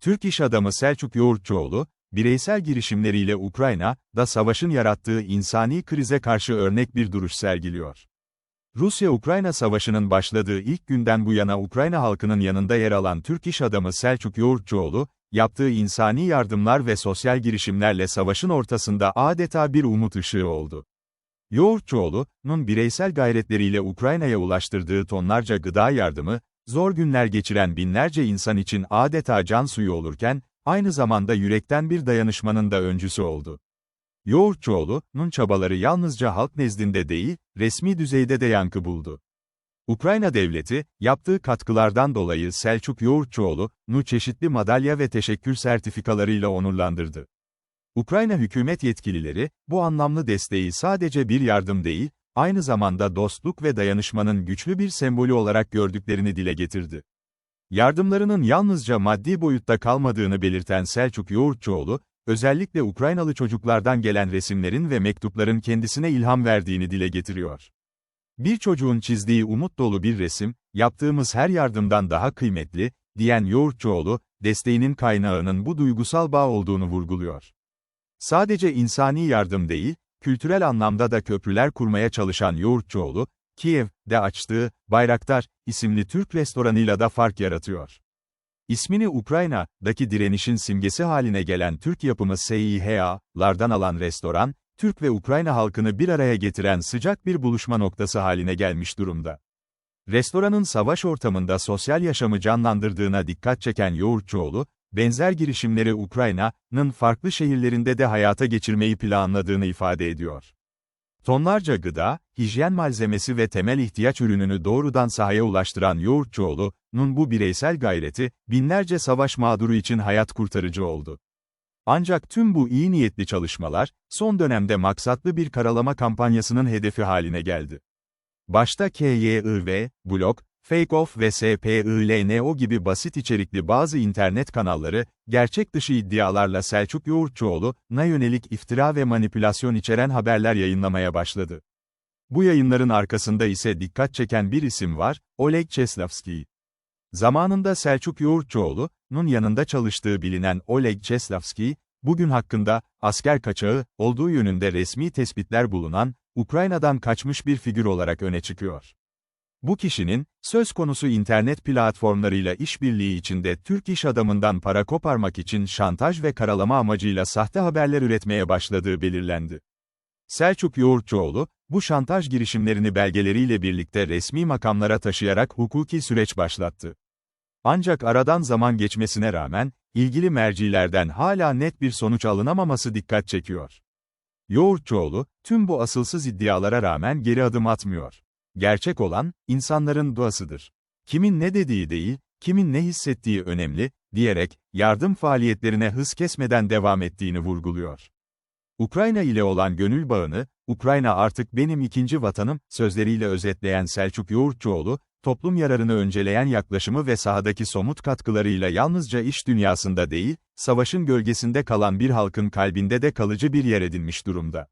Türk iş adamı Selçuk Yoğurtçuoğlu, bireysel girişimleriyle Ukrayna, da savaşın yarattığı insani krize karşı örnek bir duruş sergiliyor. Rusya-Ukrayna savaşının başladığı ilk günden bu yana Ukrayna halkının yanında yer alan Türk iş adamı Selçuk Yoğurtçuoğlu, yaptığı insani yardımlar ve sosyal girişimlerle savaşın ortasında adeta bir umut ışığı oldu. Yoğurtçuoğlu'nun bireysel gayretleriyle Ukrayna'ya ulaştırdığı tonlarca gıda yardımı, zor günler geçiren binlerce insan için adeta can suyu olurken, aynı zamanda yürekten bir dayanışmanın da öncüsü oldu. Yoğurtçuoğlu'nun çabaları yalnızca halk nezdinde değil, resmi düzeyde de yankı buldu. Ukrayna devleti, yaptığı katkılardan dolayı Selçuk Yoğurtçuoğlu'nu çeşitli madalya ve teşekkür sertifikalarıyla onurlandırdı. Ukrayna hükümet yetkilileri, bu anlamlı desteği sadece bir yardım değil, aynı zamanda dostluk ve dayanışmanın güçlü bir sembolü olarak gördüklerini dile getirdi. Yardımlarının yalnızca maddi boyutta kalmadığını belirten Selçuk Yoğurtçuoğlu, özellikle Ukraynalı çocuklardan gelen resimlerin ve mektupların kendisine ilham verdiğini dile getiriyor. Bir çocuğun çizdiği umut dolu bir resim, yaptığımız her yardımdan daha kıymetli, diyen Yoğurtçuoğlu, desteğinin kaynağının bu duygusal bağ olduğunu vurguluyor. Sadece insani yardım değil, kültürel anlamda da köprüler kurmaya çalışan Yoğurtçuoğlu, Kiev'de açtığı Bayraktar isimli Türk restoranıyla da fark yaratıyor. İsmini Ukrayna'daki direnişin simgesi haline gelen Türk yapımı SİHA'lardan alan restoran, Türk ve Ukrayna halkını bir araya getiren sıcak bir buluşma noktası haline gelmiş durumda. Restoranın savaş ortamında sosyal yaşamı canlandırdığına dikkat çeken Yoğurtçuoğlu, benzer girişimleri Ukrayna'nın farklı şehirlerinde de hayata geçirmeyi planladığını ifade ediyor. Tonlarca gıda, hijyen malzemesi ve temel ihtiyaç ürününü doğrudan sahaya ulaştıran Yoğurtçuoğlu'nun bu bireysel gayreti, binlerce savaş mağduru için hayat kurtarıcı oldu. Ancak tüm bu iyi niyetli çalışmalar, son dönemde maksatlı bir karalama kampanyasının hedefi haline geldi. Başta KYIV, blog, Fake Off ve SPILNO gibi basit içerikli bazı internet kanalları, gerçek dışı iddialarla Selçuk Yoğurtçuoğlu'na yönelik iftira ve manipülasyon içeren haberler yayınlamaya başladı. Bu yayınların arkasında ise dikkat çeken bir isim var, Oleg Çeslavski. Zamanında Selçuk Yoğurtçuoğlu'nun yanında çalıştığı bilinen Oleg Çeslavski, bugün hakkında, asker kaçağı, olduğu yönünde resmi tespitler bulunan, Ukrayna'dan kaçmış bir figür olarak öne çıkıyor. Bu kişinin, söz konusu internet platformlarıyla işbirliği içinde Türk iş adamından para koparmak için şantaj ve karalama amacıyla sahte haberler üretmeye başladığı belirlendi. Selçuk Yoğurtçuoğlu, bu şantaj girişimlerini belgeleriyle birlikte resmi makamlara taşıyarak hukuki süreç başlattı. Ancak aradan zaman geçmesine rağmen, ilgili mercilerden hala net bir sonuç alınamaması dikkat çekiyor. Yoğurtçuoğlu, tüm bu asılsız iddialara rağmen geri adım atmıyor. Gerçek olan, insanların duasıdır. Kimin ne dediği değil, kimin ne hissettiği önemli, diyerek, yardım faaliyetlerine hız kesmeden devam ettiğini vurguluyor. Ukrayna ile olan gönül bağını, Ukrayna artık benim ikinci vatanım, sözleriyle özetleyen Selçuk Yoğurtçuoğlu, toplum yararını önceleyen yaklaşımı ve sahadaki somut katkılarıyla yalnızca iş dünyasında değil, savaşın gölgesinde kalan bir halkın kalbinde de kalıcı bir yer edinmiş durumda.